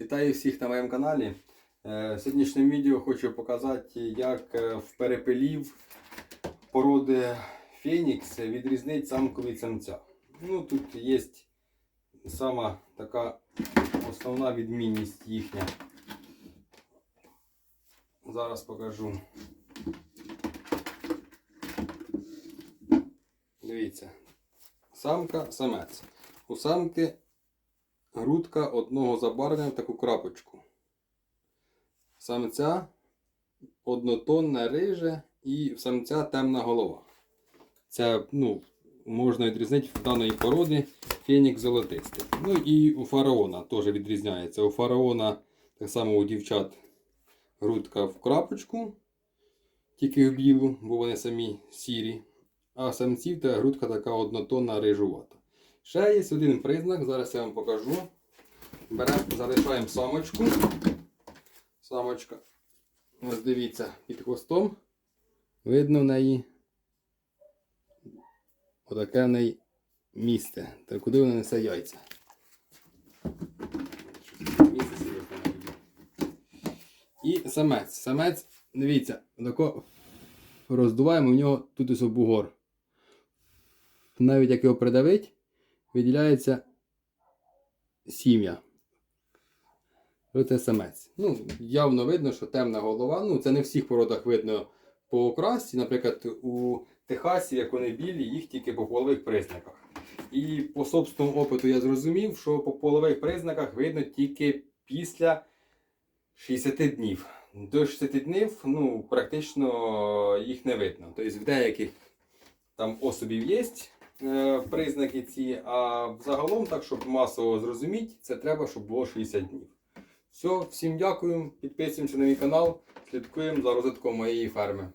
Вітаю всіх на моєму каналі. Е, В сьогоднішньому відео хочу показати, як е, в перепелів породи Фенікс відрізнить самку від самця. Ну, тут є сама така основна відмінність їхня. Зараз покажу. Дивіться. Самка, самець. У самки грудка одного забарвлення в таку крапочку. Самця однотонне риже і в самця темна голова. Це ну, можна відрізнити в даної породи фенікс золотистий. Ну і у фараона теж відрізняється. У фараона, так само у дівчат, грудка в крапочку, тільки в білу, бо вони самі сірі. А самців та грудка така однотонна рижувата. Ще є один признак, зараз я вам покажу. Беремо, залишаємо самочку. Самочка. Ось дивіться, під хвостом. Видно в неї отаке в неї місце. Та куди вона несе яйця. І самець. Самець, дивіться, тако роздуваємо, в нього тут ось бугор. Навіть як його придавить, виділяється сім'я. Це самець. Ну, явно видно, що темна голова. Ну, це не в всіх породах видно по окрасці. Наприклад, у Техасі, як вони білі, їх тільки по полових признаках. І по собственному опиту я зрозумів, що по полових признаках видно тільки після 60 днів. До 60 днів ну, практично їх не видно. Тобто в деяких там особів є признаки ці, а взагалом, так, щоб масово зрозуміти, це треба, щоб було 60 днів. Все, всім дякую, підписуємося на мій канал, слідкуємо за розвитком моєї ферми.